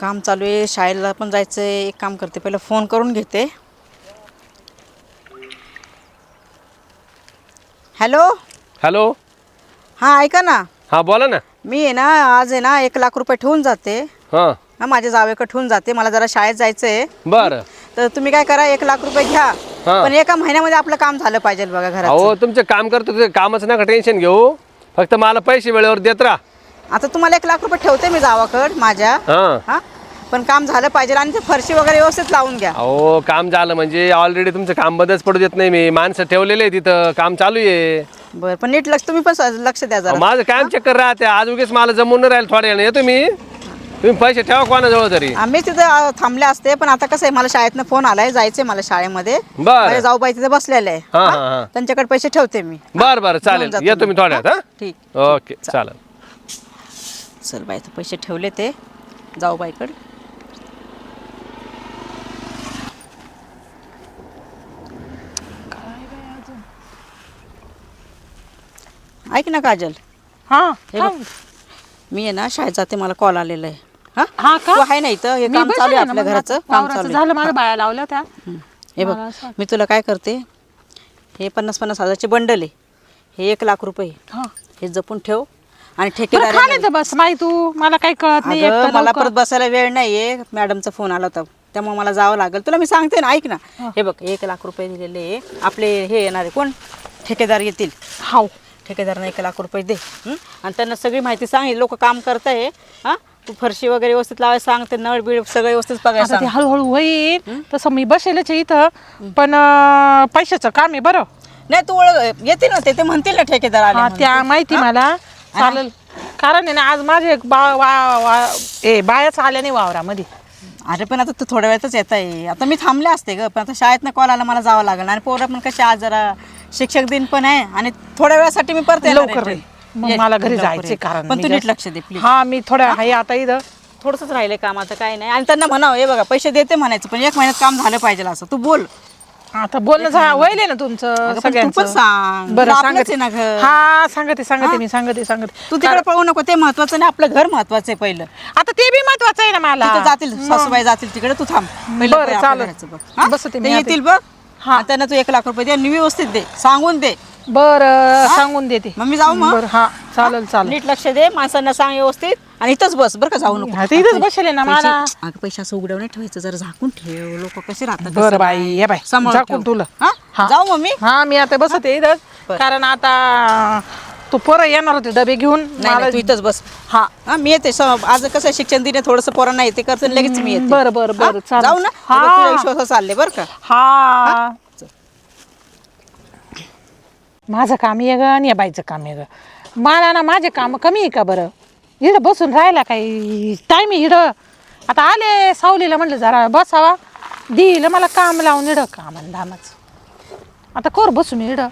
काम चालू आहे. शाळेला पण जायचं आहे एक काम करते. पहिलं फोन करून घेते. हॅलो हॅलो हां ऐका ना. हां बोला ना. मी आहे ना आज आहे ना एक लाख रुपये ठेवून जाते. हां. हां माझ्या जावेकडे ठेवून जाते. मला जरा शाळेत जायचं आहे बरं. तर तुम्ही काय करा एक लाख रुपये घ्या. हां. पण एका महिन्यामध्ये आपलं काम झालं पाहिजे बघा घरात अहो तुमचं काम करतो ते कामाचं नका टेन्शन घेऊ. फक्त मला पैसे वेळेवर देत राहा. आता तुम्हाला एक लाख रुपये ठेवते मी जावाकड माझ्या. हां. हां? पण काम झालं पाहिजे आणि ते फरशी वगैरे व्यवस्थित लावून घ्या. अहो काम झालं म्हणजे ऑलरेडी तुमचं काम बंदच पडू देत नाही मी. माणसं ठेवलेले आहे तिथं काम चालू आहे. बरं पण नीट लक्ष तुम्ही पण लक्ष द्या अहो, जरा माझं कायम चक्कर राहते. आज उगेच मला जमून नाही राहील थोड्या वेळाने. येतो मी? तुम्ही पैसे ठेवा कोणाजवळ तरी. आम्ही तिथं अ, थांबले असते पण आता कसं आहे मला शाळेतनं फोन आलाय जायचंय मला शाळेमध्ये. बरं. माझे जाऊबाई तिथे बसलेले आहे हां, हां? हां, हां. त्यांच्याकडे पैसे ठेवते मी. बरं बरं घेऊन चालेल. जातो येतो मी थोड्यात हां? ठीक. ओके चालेल. चल बाई इथं पैसे ठेवले ते. जाऊबाईकडे ऐक ना काजल. हा हे बघ. मी आहे ना शाळेत जाते मला कॉल आलेला आहे. हा? हा का? तू आहे ना इथं? हे काम चालू आहे आपल्या घराचं. काम चालू झालं माझ्या बाया लावल्या त्या. हं. हे बघ मला असं मी तुला काय करते हे पन्नास पन्नास हजारचे बंडल आहे. हे एक लाख रुपये हा. हे जपून ठेव. आणि बरं ठेकेदार बस माही तू. मला काही कळत नाही अगं, मला लवकर- परत बसायला वेळ नाहीये. मॅडमचा फोन आला होता. त्यामुळे मला जावं लागेल. तुला मी सांगते ना ऐक ना. हे. बघ एक लाख रुपये दिलेले आहे. आपले हे येणारे कोण? ठेकेदार येतील. हाव. ठेकेदारांना एक लाख रुपये दे. हं? आणि त्यांना सगळी माहिती सांग लोक काम करताय. हा? तू फरशी वगैरे व्यवस्थित लावायला सांग ते नळ बिळ सगळं व्यवस्थित बघायला आता ते सांग हळूहळू होईल. तसं मी बसेलच आहे इथं पण अं, पैशाचं काम आहे बरं. नाही तू ओळख येतील ना ते. ते म्हणतील ना ठेकेदार आले हा म्हणून. त्या माहिती मला. चालेल. कारण आहे ना आज माझे एक बा वा वा ए बायाच आल्या नाही वावरामध्ये. अरे पण आता तू थोड्या वेळातच येत आहे. आता मी थांबले असते ग पण आता शाळेतनं कॉल आला मला जावं लागेल. आणि पोरं पण कशी आज जरा शिक्षक दिन पण आहे आणि थोड्या वेळासाठी मी परत येणार आहे. लवकर ये. मग ये, मला घरी लवकर जायचे. कारण पण तू नीट लक्ष दे प्लीज हा मी थोडं आहे आता इथं थोडंसंच राहिले काम आता काय नाही. आणि त्यांना म्हणावं हे बघा पैसे देते म्हणायचं पण एक महिन्यात काम झालं पाहिजे असं. तू बोल. आता बोलणं झा वहिले ना तुमचं अगं, पण तू सगळ्यांचं. सांग. बरं तुला आपलंच सांगते. आहे ना घर. हा सांगते सांगते मी सांगते सांगते. तू तिकडे पळू नको ते महत्वाचं नाही आपलं घर महत्वाचं आहे पहिलं. आता ते बी महत्वाचं आहे ना मला. जातील सासूबाई जातील तिकडे तू थांब. पहिलं बरं, ते आपल्या चालेल. घराचं बघ. हा? बसते मी ते आता. येतील बघ. हा. त्यांना तू एक लाख रुपये दे आणि व्यवस्थित दे. सांगून दे. बर सांगून देते. मग मी जाऊ मग? बर हा चालेल चालेल. नीट लक्ष दे माणसांना सांग व्यवस्थित. आणि इथंच बस बरं का जाऊ नको. इथंच बसले ना मला. पैसे- अगं पैसे असं उघडव नाही ठेवायचं जरा झाकून ठेव. लोक कसे राहतात बर कसं बाई नाही. ये बाई सांभाळून झाकून ठेव. तुला. हा? हा. जाऊ मग मी हा मी आता बसते इथंच. बरं. कारण आता तू परत येणार होते डबे घेऊन. नाही नाही, तू इथंच बस. हा हा मी येते. स- आज कसं आहे, शिक्षण दिने थोडस पोरांना येते करते लगेच मी येते. बरं बरं हा? बरं चालेल. जाऊ ना हा. विश्वास चालले बरं का? हा? माझं काम आहे ग आणि या बाईचं काम आहे ग. मला ना माझे काम कमी आहे का बरं? इडं बसून राहिला काही टाईम आहे इडं आता आले सावलीला म्हटलं जरा बसावा. दिलं मला काम लावून इडं काम आणि धामाच. आता कर बसून इडं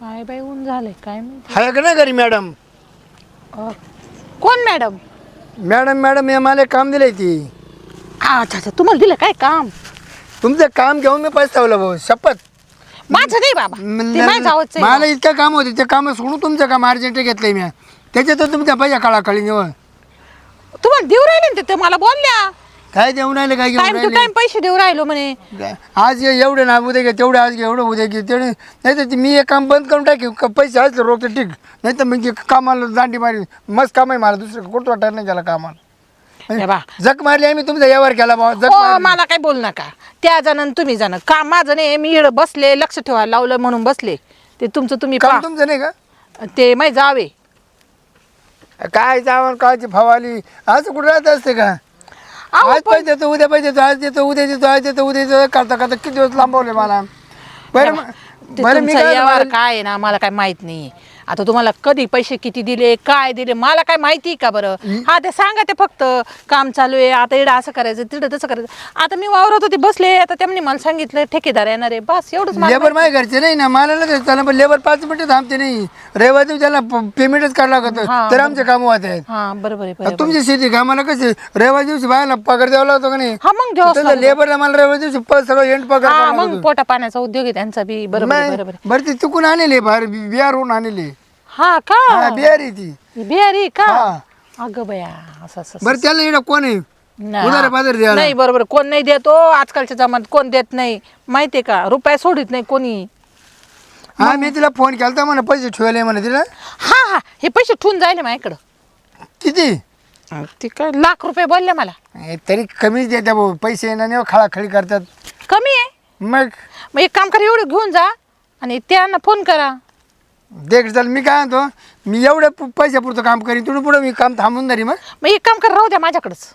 काय बाई ऊन झालंय काय माहिती? हाय का नाही घरी मॅडम? अं, कोण मॅडम? मॅडम मॅडम हे मला काम दिलंय ती. अच्छा अच्छा तुम्हाला दिलं काय काम? तुमचं काम घेऊन मी पस्तावलं भाऊ शपथ. माझं नाही बाबा. ते माझं जावंच आहे. मला इतकं काम होते ते काम सोडून तुमचं काम अर्जंट घेतलंय मी. त्याच्यात तुमच्या पैसा काळा काळी निवड. तुम्हाला देऊ राहिले ना ते मला बोलल्या. काय देऊन राहिले काय घेऊन टू राहिले? टाइम पैसे देऊ राहिलो म्हणे? आज एवढे ना उद्या घे तेवढे आज घे एवढं उद्या घे तेवढे. नाही तर मी हे काम बंद करून टाकी क- पैसे आज रोखते ठीक. नाही तर मी कामाला दांडी मारी मस्त काम आहे मला दुसरं कुठं वाटायला नाही गेला कामाला. हे बा. जग मारली आम्ही तुमचा व्यवहार केला हो मारली. मला काही बोल नका. त्या जण तुम्ही जण. काम माझं नाही मी इकडं बसले लक्ष ठेवायला लावलं म्हणून बसले. ते तुमचं तुम्ही काम तुमचं नाही का? ते मै जावे. काय जावं काची फवाली. आज कुठं राहत असते का? अहो, आज पैसे देतो उद्या पैसे देतो आज देतो उद्या देतो आज देतो उद्या देतो. करता करता किती दिवस लांबवले मला? बरं मग- ते बरं मी तुमचा काय व्यवहार काय आहे ना मला काय माहीत नाही आता तुम्हाला कधी पैसे किती दिले काय दिले मला काय माहिती का बरं? हा ते सांगा ते फक्त. काम चालू आहे आता इकडं असं करायचं तिकडं तसं करायचं. आता मी वावरत होते बसले आता त्यांनी मला सांगितलं ठेकेदार येणार आहे. बस एवढंच मला लेबर माझ्या घरचे नाही ना मला लगेच त्याला पण लेबर पाच मिनिटं थांबते नाही. रविवारी त्याला पेमेंटच करावं लागत हा, तर आमचे काम होत आहेत. हा बरोबर आहे बरोबर तुमची शेती कामाला कसे रविवारी दिवशी बायला पगार द्यावा लागतो का नाही? हा मग. लेबरला मला रविवारी दिवशी प- सगळं एंड पगार हा मग लागतो. पोटा पाण्याचा उद्योग आहे त्यांचा बी. बरोबर आहे, मग- बरोबर आहे. बरं ते चुकून आणले बाहेर बिहारहून आणले. हा का? हा बिहारी ती. बिहारी का? हा. अगं बया असं असं बरं त्याला इकडं कोण आहे? नाही. उधार पाधार द्यायला. नाही बरोबर. कोण नाही देतो आजकालच्या जमान्यात कोण देत नाही. माहितीये का? रुपये सोडित नाही कोणी. हा मी तिला फोन केला तर म्हणा पैसे ठेवले म्हणे तिला. हा हा. हे पैसे ठेवून जायले माझ्याकडं. किती? ते काय लाख रुपये बोलले मला. ए, तरी कमीच देत्या भाऊ. पैसे येणार नाही खळाखळी करतात. कमी आहे. मग? मग एक काम करा एवढं घेऊन जा आणि त्यांना फोन करा. देख चल मी काय म्हणतो मी एवढ्या पु- पैशापुरतं काम करीन तुला पुढं मी काम थांबून धरी मग? मग एक काम करा राहू द्या माझ्याकडंच.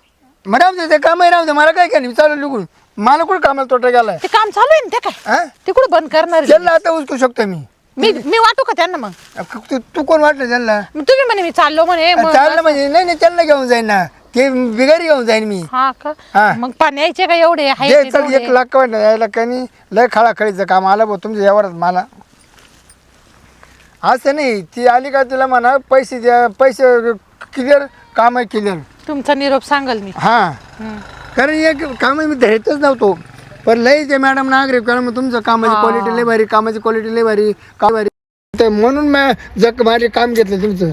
मग राहू दे ते कामही राहू दे मला काय केलं चालू लिहून मला कुठं कामाला तोटा गेलाय? ते काम चालू आहे ना ते काय? ते कुठं बंद करणार आहे? त्यांना आता उचकू शकतो मी. मी मी वाटू का त्यांना मग? तू तू कोण वाटलं त्यांना? मग तुम्ही म्हणे मी चाललो म्हणे मग चाललं म्हणजे नाही नाही त्यांना घेऊन जाईन ना. ते बिगारी घेऊन जाईन मी. हा का. मग पाणी यायचे का एवढे? हाय दे ते चल तेवढे? एक लाख वाटलं यायला का नाही? लय खळाखळीचं काम आलं भाऊ तुमच्या यावरच मला. असं नाही ती आली का तिला म्हणा पैसे द्या पैसे क्लिअर काम आहे क्लिअर तुमचा निरोप सांगल मी. हा. कारण एक काम मी धरतच नव्हतो. पण लई ते मॅडम नागरिक कारण मग तुमचं कामाची क्वालिटी लई भारी कामाची क्वालिटी लई भारी काम भारी म्हणून मी जग भारी काम घेतलं तुमचं.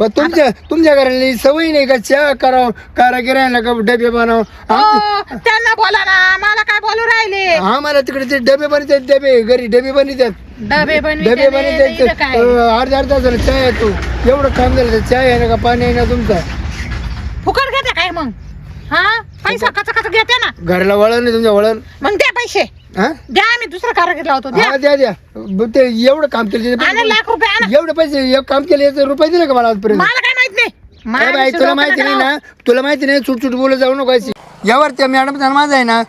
पण तुमच्या तुमच्या घराला सवयी नाही का? चहा करावं कारागिरायला का डबे बनव? हो, त्यांना बोला ना मला काय बोलू राहिले? हा मला तिकडे ते डबे बनतात डबे घरी डबे बनतात डबे डबे बनतात काय? अर्धा अर्धा झालं चहा येतो. एवढं काम झालं तर चहा आहे ना का पाणी आहे ना तुमचा? फुकट घेते काय मग? हा? पैसा कचा कचा घेते ना? घरला वळण नाही तुमच्या वळण. मग द्या पैसे. हा? द्या आम्ही दुसरा कारागीर लावतो द्या. हा द्या द्या. ब- ते एवढं काम केलं आणा लाख रुपये आणा एवढे पैसे काम केले याचे रुपये दिले का मला आजपर्यंत? मला काय माहीत नाही. बाई तुला माहिती नाही. ना? तुला माहिती नाही चुट चुट बोलत जाऊ नको. यावर त्या मॅडम माझा आहे ना?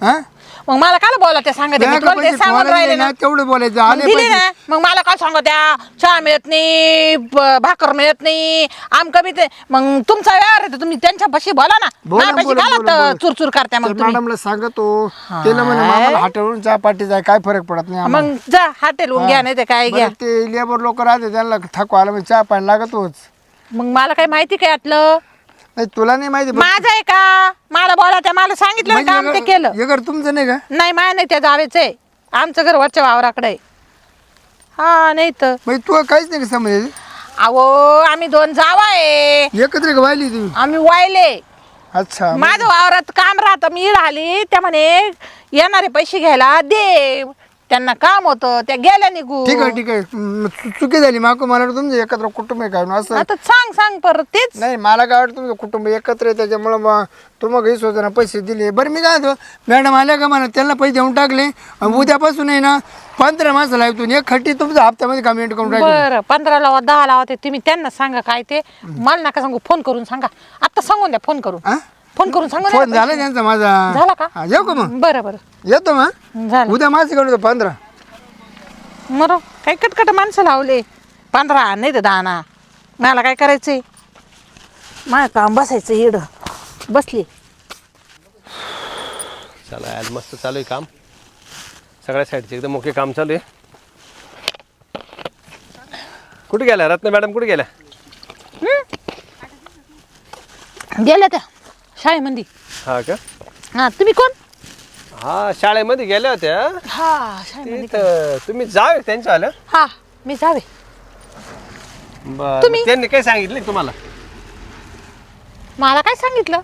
हा? मग मला काय बोला सांगत मी तुम्हाला ते सांगून ठेवायला राहिले ना तेवढं बोलायचं? मग आले दिले पैसे ना. मग मला काय सांगत त्या चहा मिळत नाही ब- भाकर मिळत नाही आमकं बी ते मग तुमचा व्यवहार आहे तर तुम्ही त्यांच्यापाशी बोला ना. बोला, माझ्यापाशी बोला, बोला. चुरचूर करत्या मग तुम्ही. मॅडमला सांगतो. त्याला म्हणे मामाला हॉटेलवरून चहा पाठी जाय काय फरक पडत नाही आम्हाला. मग जा हॉटेलहून घ्या नाही ते काय घ्या. बरं, ते लेबर लोक राहते त्यांना थकवा आला म्हणजे चहा पाणी लागतोच. मग मला काय माहिती काय यातलं? नाही तुला नाही माहिती पण- माझं आहे का? मला बोला त्या मला सांगितलं ना काम ते म्हणजे केलं? हे घर तुमचं नाही का? नाही माय नाही त्या जावेच आहे. आमचं घर वरच्या वावराकडे आहे. हा नाही तर. म्हणजे तू काहीच नाही का समज अहो आम्ही दोन जावा आहे. एकत्र का वाहिली तुम्ही? आम्ही वायले अच्छा. माझं वावरात काम राहतं मी राहिली त्या म्हणे येणारे पैसे घ्यायला दे. त्यांना काम होतं त्या गेल्या निघू ठीक आहे ठीक आहे. म, चु- चुकी झाली. माको मला तुमचं एकत्र कुटुंब आहे काय असं. आता सांग सांग परत तेच. नाही मला काय वाटतं तुमचं कुटुंब एकत्र आहे त्याच्यामुळं मग तुम्हाला काही पैसे दिले. बरं मी काय म्हणतो मॅडम आल्या का म्हणा त्यांना पैसे देऊन टाकले. आणि उद्यापासून आहे ना पंधरा मासं लागतो एक खट्टी तुमच्या हप्त्यामध्ये कमेंट करून टाकली. बरं पंधरा लावा दहा लावा ते तुम्ही त्यांना सांगा काय ते. मला नका सांगू फोन करून सांगा. आता सांगून द्या फोन करून. हा? फोन करून सांगून फोन झाला त्यांचा माझा. झाला का? हा, येऊ का मग? बरं बरं. येतो मग झालं. उद्या घेऊन येतो पंधरा. मरो काय कटकट माणसं लावले? पंधरा नाही तर दहा ना. मला काय करायचंय? माझं काम बसायचं इड. बसली. चला यार मस्त चालू आहे काम. सगळ्या साईडचे एकदम ओके काम चालू आहे. कुठे गेल्या रत्न मॅडम कुठे गेल्या? गेल्या त्या. शाळेमध्ये? हा का? हा तुम्ही कोण? हा शाळेमध्ये गेल्या होत्या. हा शाळेमध्ये तिथं तुम्ही जावे त्यांच्या आल्या हा मी जावे. तुम्ही? त्यांनी काय सांगितलं तुम्हाला? मला काय सांगितलं?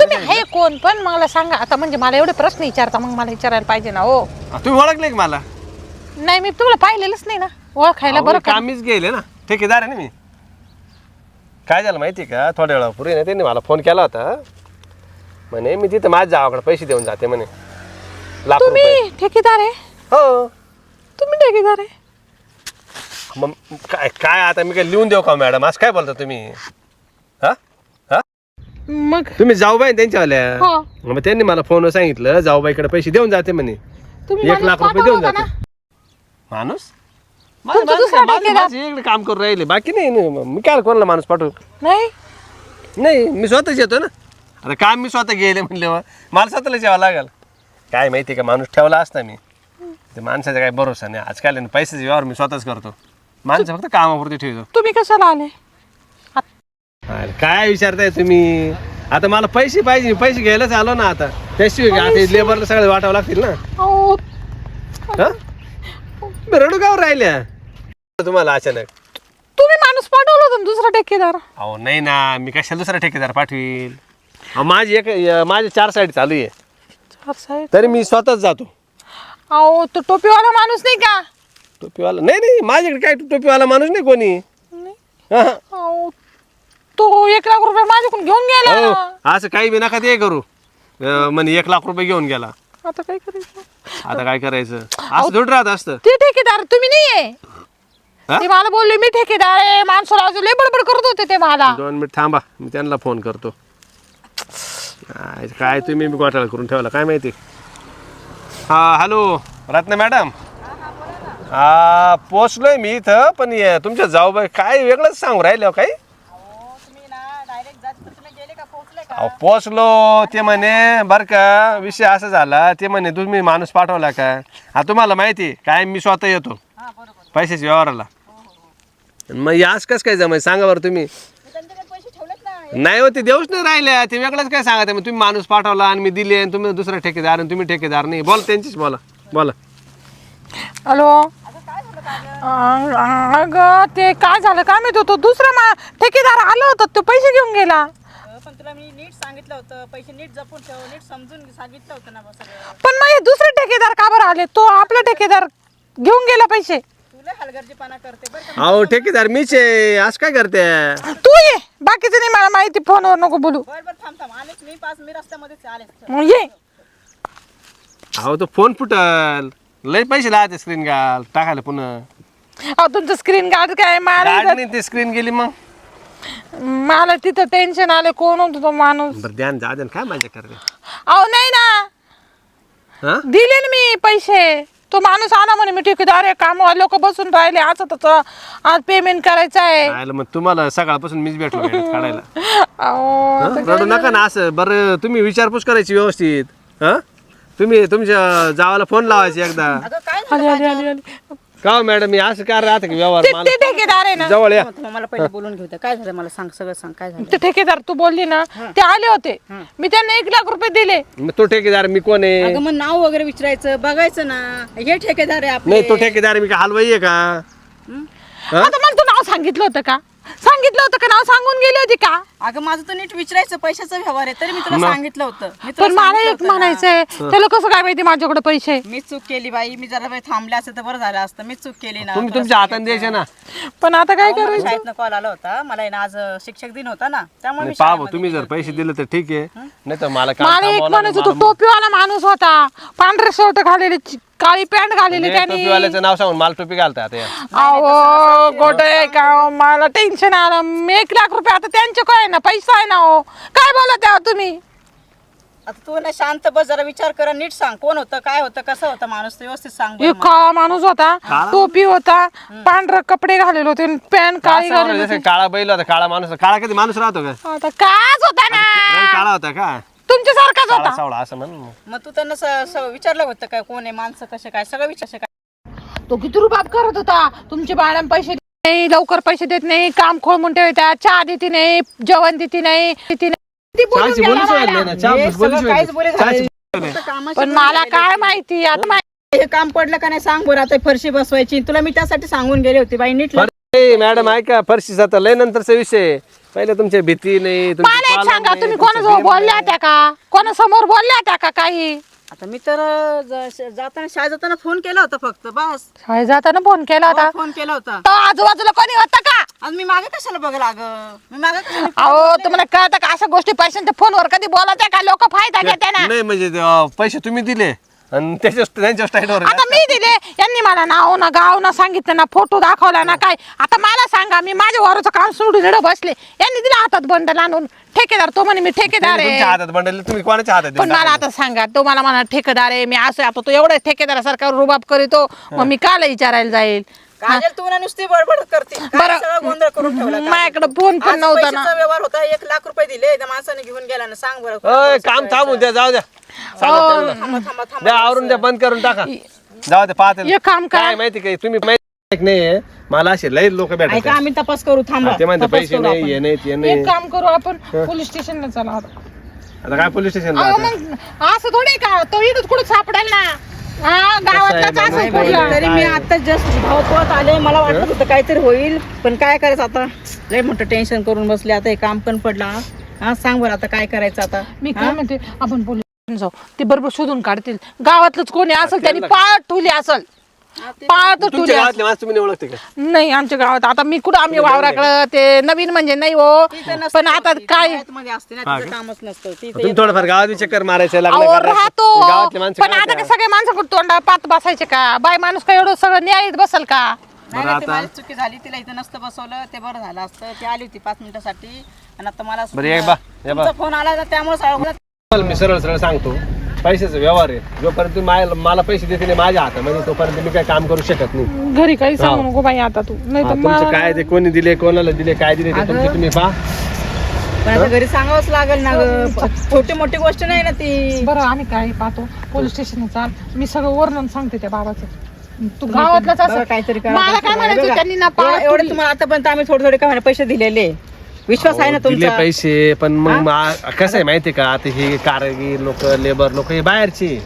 तुम्ही हे कोण? पण मला सांगा. आता म्हणजे मला एवढे प्रश्न विचारता मग मला विचारायला पाहिजे ना हो. हा, तुम्ही ओळखले का मला? नाही मी तुम्हाला पाहिलेलंच नाही ना. ओळखायला बरं का? कामीच गेले ना. ठेकेदार आहे ना मी. काय झालं माहिती आहे का? थोड्या वेळापूर्वी ना त्यांनी मला फोन केला होता. म्हणे मी तिथं माझ्या जावाकडे पैसे देऊन जाते म्हणे. लाख रुपये. तुम्ही ठेकेदार आहे? हो. तुम्ही ठेकेदार आहे? मग काय काय आता मी काय लिहून देऊ का मॅडम? असं काय बोलता तुम्ही? हा? हा? मग? तुम्ही जाऊबाई त्यांच्यावाल्या? हो. मग त्यांनी मला फोनवर सांगितलं जाऊबाईकडे पैसे देऊन जाते म्हणे. तुम्ही एक लाख रुपये देऊन जाते. माणूस? तुमचा दुसरा ठेकेदार. इकडे काम करून राहिले. बाकी नाही ना. मी काय कोणाला माणूस पाठवू? नाही. नाही मी स्वतःच येतो ना. आता काम मी स्वतः गेले म्हणल्यावर मला स्वतःलाच यावं लागेल. काय माहिती का माणूस ठेवला असता मी. ते माणसाचा काय भरोसा नाही. आजकाल आहे ना पैशाचा व्यवहार मी स्वतःच करतो. माणसं फक्त कामापुरती ठेवतो. तुम्ही कशाला आले? अरे काय विचारताय तुम्ही? आता मला पैसे पाहिजे पैसे घ्यायलाच आलो ना आता. त्याशिवाय लेबरला सगळे वाटावं लागतील ना? अहो. हा? मी रडू गाव राहिल्या. तुम्हाला अचानक. तुम्ही माणूस पाठवला होता ना दुसरा ठेकेदार? अहो नाही ना मी कशाला दुसरा ठेकेदार पाठवील? अहो, माझी एक माझी चार साईड चालू आहे. चार साहेब तरी मी स्वतःच जातो. अहो तो टोपीवाला माणूस नाही का? टोपीवाला नाही नाही माझ्याकडे काय टोपीवाला माणूस नाही कोणी? नाही. हा, हा. अहो तो एक लाख रुपये माझ्याकडून घेऊन गेला. असं काही बी नका ते करू. अं, म्हणे एक लाख रुपये घेऊन गेला. आता काय करायचं? आता काय करायचं? असं थोडं राहत असतं. ते ठेकेदार तुम्ही नाहीये. हा? ते मला बोलले मी ठेकेदार आहे माणसाला अजून लय बडबड करत होते ते मला. दोन मिनिट थांबा मी त्यांना फोन करतो. काय काय तुम्ही बी घोटाळा करून ठेवला काय माहिती? हा हॅलो. रत्न मॅडम. हा पोचलोय मी इथं पण ये- तुमच्या जाऊबाई काय वेगळंच सांगू राहिले हो काही? अहो पोचलो ते म्हणे बरं का विषय असा झाला ते म्हणे तुम्ही माणूस पाठवला का? हा तुम्हाला माहिती आहे, काय मी स्वतः येतो. पैशाच्या व्यवहाराला. मग यास कसं काय जमाय सांगा बरं तुम्ही. नाही हो ते देऊच नाही राहिले. ते वेगळंच काय सांगा मग तुम्ही माणूस पाठवला आणि मी दिले आणि तुम्ही दुसरा ठेकेदार आणि तुम्ही ठेकेदार नाही. बोला त्यांचीच बोला. बोला. हॅलो. अं, अगं ते काय झालं? काय माहीत होतो? दुसरा मा ठेकेदार आला होता तो पैसे घेऊन गेला. पण तुला मी नीट सांगितलं होतं पैसे नीट जपून ठेव नीट समजून सांगितलं होतं ना बा सगळं. पण मग हे दुसरे ठेकेदार का बरं आले? तो आपला ठेकेदार घेऊन गेला पैसे. तुला हलगर्जीपणा करते बरं का? अहो ठेकेदार मीच आहे. असं काय करते? तू ये. बाकीचं नाही मला माहिती. फोनवर नको बोलू. बरं बरं थांब थांब. आलेच मी पाच मी रस्त्यामध्येच आले मग ये. अहो तो फोन फुटल. लय पैसे लागते स्क्रीन घाल. टाकायला पुन्हा. अहो तुमचं स्क्रीन गार्ड काय मला गाडीने ती स्क्रीन गेली मग. मला तिथं टेन्शन आले कोण होतो तो माणूस? बरं ध्यान जा काय मजा करते? अहो नाही ना. हा? दिले ना मी पैसे. तो माणूस आला म्हणे मी ठेकेदार आहे काम लोक बसून राहिले. असं तसं आज पेमेंट करायचं आहे. आयला मग तुम्हाला सकाळपासून मीच भेटलो काढायला. अहो हं? रडू नका ना असं. बरं तुम्ही विचारपूस करायची व्यवस्थित. हा? तुम्ही तुमच्या जावाला फोन लावायची एकदा. अगं काय आली आली आली आली. का हो मॅडम मी असं काय राहतं की व्यवहार ते मला? ते ठेकेदार आहे ना. जवळ या. मला पहिले बोलून घेऊ काय झालं मला सांग सगळं सांग. काय झालं? ते ठेकेदार तू बोलली ना ते आले होते. मी त्यांना एक लाख रुपये दिले. मग तो ठेकेदार मी कोण आहे? अगं मग नाव वगैरे विचारायचं बघायचं ना. हे ठेकेदार आहे आपले. नाही तो ठेकेदार मी का हलवाई आहे का? हा? आता मला तू नाव सांगितलं होतं का? सांगितलं होतं का? नाव सांगून गेली होती का? अगं माझं तर नीट विचारायचं पैशाचा व्यवहार आहे तरी मी तुला सांगितलं होतं. मी तुला पण मला सांगितलं एक होतं ना. म्हणायचंय त्याला कसं काय माहिती माझ्याकडे पैसे? मी चूक केली बाई मी जरा वेळ थांबले असते तर बरं झालं असतं. मी चूक केली ना तुम्ही तुमच्या हाताने द्यायचे ना. पण आता काय अहो, मला करायचं? शाळेतनं कॉल आला होता. मला आहे ना आज अं, शिक्षक दिन होता ना त्यामुळे मी पाहा भाऊ, तुम्ही जर पैसे दिले तर ठीक आहे. नाही तर मला काम मला एक थांबवावं म्हणायचं. तो टोपीवाला माणूस होता. पांढरे शर्ट घालेले चि- काळी पॅन्ट घालेली त्यांनी. टोपीवाल्याचं नाव सांगून मला टोपी घालता आता या. अहो गोटे का मला टेन्शन आलं. मी एक लाख रुपये आता त्यांचे काय ना? पैसा आहे ना हो. काय बोलत आहे हो तुम्ही? आता तू ना शांत बस जरा विचार कर नीट सांग कोण होतं काय होतं कसं होतं माणूस ते व्यवस्थित सांग बरं एक मला. काळा माणूस होता टोपी होता पांढरे कपडे घालेले होते पॅन्ट काळी असं घालेली जसं काळा बैल होता काळा माणूस होता. काळा कधी माणूस राहतो का? आता काच होता ना. रंग काळा होता का? तुमच्यासारखाच काळा होता सावळा असं म्हण मग तू त्यांना स- स- विचारलं होतं काय कोण आहे माणसं कसे काय सगळं विचार काय तो किती रुबाब करत होता तुमचे मॅडम पैसे देत नाही लवकर पैसे देत नाही काम खोळून ठेवता चहा देते नाही जेवण देते नाही देते नाही. किती बोलून चहाची गेला बोलीच मला. वाढली ना चहा हे बोलीच सगळं काहीच वाढली. फक्त कामाशी पण मला काय माहिती आता माहिती हे काम पडलं का नाही सांग बरं आता फरशी बसवायची तुला मी त्यासाठी सांगून गेले होते बाई नीट लक्ष- ए, मॅडम ऐका फरशीचा तर लय नंतरचा विषय आहे. पहिले तुमच्या भीती नाही तुमची मला एक पालन सांगा नाही, तुम्ही तुमचं कोणाजवळ प्रेम बोलल्या होत्या का? कोणासमोर बोलल्या होत्या का काही? आता मी तर ज- श- जाताना शाळेत जाताना फोन केला होता फक्त बस. शाळेत जाताना फोन केला होता. फोन केला होता. तो आजूबाजूला कोणी होतं का? आज मी मागे कशाला बघायला अगं मी मागे कशाला अहो तुम्हाला कळतं का अशा गोष्टी पैशांच्या फोनवर कधी बोलत का? लोक फायदा घेते ना. नाही म्हणजे ते, अं, पैसे तुम्ही दिले आणि त्याच्या त्यांच्या स्टाईलवर आता मी दिले यांनी मला नाव ना गाव ना सांगितलं ना फोटो दाखवला ना काय? आता मला सांगा मी माझ्या वरचं काम सोडून इकडं बसले. यांनी दिला हातात बंडल आणून. ठेकेदार तो म्हणे मी ठेकेदार आहे. तुमच्या हातात बंडल तुम्ही कोणाच्या हातात पण देऊन मला आता सांगा तो मला म्हणा ठेकेदार आहे मी असं आता तो एवढं ठेकेदार सरकार रुबाब करीतो मग मी काल विचारायला जाईल. काजल तू ना नुसती बडबड करते. काय बरं. सगळा गोंधळ करून ठेवला काजल? माझ्याकडे फोन पण आज नव्हता ना. पैशाचा व्यवहार होता एक लाख रुपये दिले त्या माणसाने घेऊन गेला ना सांग बरं. अय, काम थांबून द्या जाऊ द्या. थांबा थांबा थांबा. द्या आवरून द्या बंद करून टाका. जाऊ द्या पाहते. एक काम करा. काय माहिती काय तुम्ही माहिती नाही मला असे लई लोक ऐका भेटतात आम्ही तपास करू थांबा. ते म्हणते तपास पैसे करू नाही आपण. हे नाही ते नाही. एक काम करू आपण पोलीस स्टेशनला चला आता. आता काय पोलीस स्टेशनला अहो, मग असं थोडी का? तो इथं कुठं सापडेल ना? हा गावातलाच आहे, असं नाही, कुठला? नाही, तरी मी आता जस्ट धावत आले. मला वाटत होतं काहीतरी होईल पण काय करायचं आता? लय मोठं टेन्शन करून बसले. आता हे काम पण पडला. हा सांग बरं आता काय करायचं आता? मी काय म्हणते आपण पोलीस जाऊ. ते बरोबर शोधून काढतील. गावातलंच कोणी असेल त्यांनी पाळ ठेवली असेल. पाळ तर ठेवली तुमच्या असेल. गावातले माणसं तुम्ही नाही ओळखते का? नाही आमच्या गावात. आता मी कुठं आम्ही वावराकडं ते नवीन म्हणजे नाही हो. पण आता काय? मध्ये असते ना तिचं कामच नसतं. ती तुम्ही थोडंफार गावात चक्कर मारायचं अहो करायचं. राहतो. गावातले माणसं पण आता काय सगळे माणसं कुठं तोंडा पात बसायचे का? बाय माणूस काय एवढं सगळं न्यायीत बसल का? नाही नाही, ती माझी चुकी झाली तिला इथं नसतं बसवलं ते बरं झालं असतं. ती आली होती पाच मिनिटासाठी. आणि आता मला बरं ये बा ये बा. फोन आला तर त्यामुळे मी सरळ सरळ सांगतो पैशाचा व्यवहार आहे. जोपर्यंत तुम्ही माय- मला पैसे देते नाही माझ्या हातामध्ये तोपर्यंत मी काही काम करू शकत नाही. घरी काही सांगू नको बाई आता तू. नाही हा, तर तुमचं मला काय ते कोणी दिले कोणाला दिले काय दिले ते तुमचे तुम्ही पहा. पण आता घरी सांगावंच लागेल ना ग. छोटी मोठी गोष्ट नाही ना ती. बरं आम्ही काय पाहतो? पोलीस स्टेशन चाल. मी सगळं वर्णन सांगते त्या बाबाचं. तू गावातलाच बघा असं काहीतरी करा. मला काय म्हणायचं बघा. त्यांनी ना एवढं-. तुम्हाला आतापर्यंत आम्ही थोडे थोडे काय पैसे दिलेले. विश्वास आहे ना दिले तुमचा? पैसे पण मग मा- कसं आहे माहितीये का? आता हे कारागीर लोक लेबर लोक हे बाहेरचे.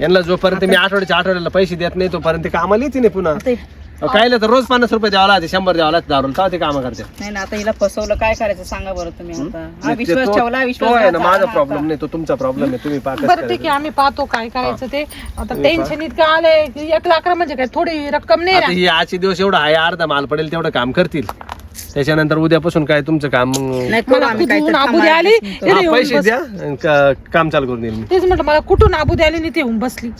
यांना जोपर्यंत मी आठवड्याच्या आठवड्याला पैसे देत नाही तोपर्यंत ते कामाला येते नाही पुन्हा. ते- अहो, कायला तर रोज पन्नास रुपये द्यावा लागते शंभर द्यावा लागते दारून का ते काम करते. नाही ना आता हिला फसवलं काय करायचं? सांगा बरं तुम्ही आता. हा, नाही, ते विश्वास तो- ठेवला तो विश्वास आहे ना माझा प्रॉब्लेम आता. नाही तो तुमचा प्रॉब्लेम आहे तुम्ही पाकच बरं ठीक आहे आम्ही पाहतो काय करायचं ते. आता टेन्शन इतकं आलंय की एक लाख म्हणजे काय थोडी रक्कम नाही आता ही आजचे दिवस एवढं आहे अर्धा माल पडेल तेवढं काम करतील. त्याच्यानंतर उद्यापासून काय तुमचं काम? मग नाही करू मला आम्ही कुठून काहीतरी आली हा, येऊन पैसे बस. द्या आणि का- काम चालू करून देईल मी तेच म्हटलं मला कुठून आबू द्यायला नाही ते येऊन बसली?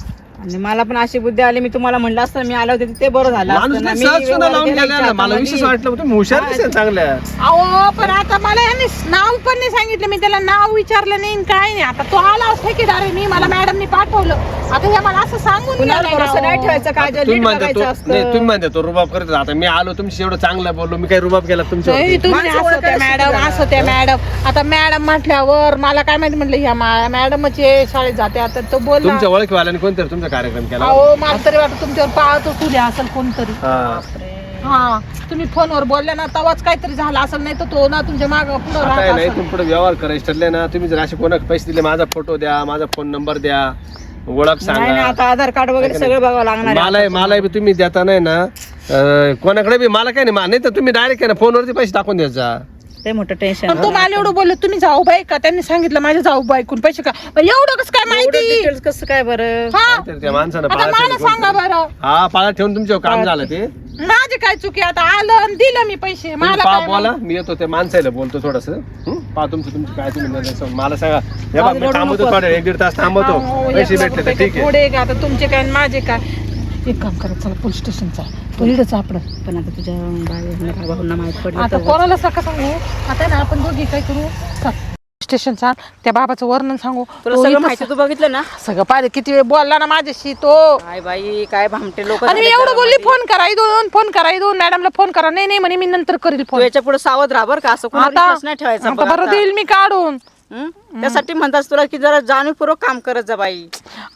आणि मला पण अशी बुद्धी आली मी तुम्हाला म्हणलं असतं मी आलो होते ते बरं झालं माणूस असतं ना. नाही मी सहज सुद्धा व्यवहार लावून केला गेला ना. इच्छा मला. विशेष वाटलं तुम्ही हुशार दिसेल चांगल्या अहो पण आता मला यांनी नाव पण नाही सांगितलं मी त्याला नाव विचारलं नाही आणि काय नाही आता तो आला ठेकेदार आहे मी मला मॅडमनी पाठवलं आता हे मला असं सांगून कुणावर गेलाय भरोसा नाही. ठेवायचा काय तुम्ही म्हणता तो बघायचं नाही तुम्ही असतं म्हणता तो रुबाब करत आता मी आलो तुमची एवढं चांगलं बोललो मी काही रुबाब केला तुमच्या नाही, तुम्ही माणसं असं त्या ओळखायला मॅडम शिकवा. असं त्या मॅडम आता मॅडम म्हटल्यावर मला काय माहिती म्हटलं ह्या मॅडमचे शाळेत जाते आता तो बोलला तुमच्या ओळखीवाल्याने कोणतरी तुमचा कार्यक्रम केला? अहो मला तरी वाटत तुमच्यावर पाहतो तुझ्या असेल कोणतरी. हा. हा तुम्ही फोनवर बोलल्या ना तेव्हाच काहीतरी झालं असेल नाही तर तो ना तुमच्या माग पुढे आता आहे राहत नाही असेल. तुम्ही पुढे व्यवहार करायचे ठरले ना. तुम्ही जर असे कोणाला पैसे दिले माझा फोटो द्या माझा फोन नंबर द्या ओळख नाही नाही सांगा आता आधार कार्ड वगैरे सगळं बघावं लागणार आहे. मला मला बी तुम्ही देता नाही ना. अं, कोणाकडे बी मला काय नाही मा- नाही तर तुम्ही डायरेक्ट आहे ना फोनवरती पैसे टाकून द्यायचा. ते मोठं टेन्शन पण तो मला एवढं बोललो तुम्ही जाऊ बाई का? त्यांनी सांगितलं माझ्या जाऊ बाईकून पैसे का? पण एवढं कसं काय माहिती? डिटेल्स कसं काय बरं? हा. काहीतरी त्या माणसानं आता पाळत मला सांगा. बरं. हा पाळत ठेवून तुमच्यावर काम झालं ते? माझे काय चुकी? आता आलं आणि दिलं मी पैसे. तुम्ही मला पा काय बोला मी येतो त्या माणसाला बोलतो थोडस. पा तुमचं तुमचं काय तुम्ही निर्णय सांगा. मला सांगा. हे बघ, मी थांबवतो थोडे एक दीड तास थांबवतो अहो, पैसे भेटले तर ठीक आहे. थोडे का? आता तुमचे काय आणि माझे काय? एक काम करा चला पोलीस स्टेशनचा तो इडच आपलं. पण आता तुझ्या बाई भाऊंना माहीत पडलं आता तर कोणाला सका सांगू? आता ना आपण दोघी काय करू? स्टेशनचा त्या बाबाचं वर्णन सांगू. तुला तो सगळं इथं माहिती तू बघितलं ना? सगळं पाहिजे किती वेळ बोलला ना माझ्याशी तो. काय बाई काय भामटे लोक आणि मी एवढं बोलली फोन करा दोन फोन करा दोन मॅडमला फोन करा. नाही नाही म्हणे मी नंतर करील फोन. याच्यापुढे सावध राहा बरं का असं कोणावर आता विश्वास नाही ठेवायचा आता बरं आता. देईल मी काढून. हं? त्यासाठी म्हणतात तुला की जरा जाणीवपूर्वक काम करत जा बाई.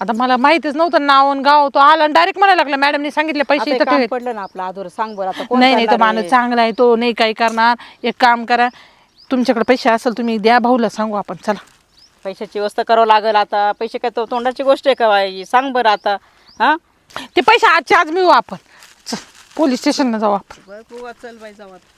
आता मला माहितीच नव्हतं नाव आणि गाव. तो आला डायरेक्ट म्हणायला लागला मॅडमने सांगितले पैसे इथं काम ठेवेल पडलं ना आपलं आधुर सांग बरं आता कोण नाही नाही तो करणार माणूस आहे? चांगला आहे तो नाही काही करणार. एक काम करा तुमच्याकडे पैसे असेल तुम्ही द्या भाऊला सांगू आपण चला. पैशाची व्यवस्था करावं लागेल आता. पैसे काय तो तोंडाची गोष्ट आहे का बाई? सांग बरं आता हा? ते पैसे आजच्या आज मिळू आपण. चल, पोलीस स्टेशनला जाऊ आपण. चल बाई जाऊ आता.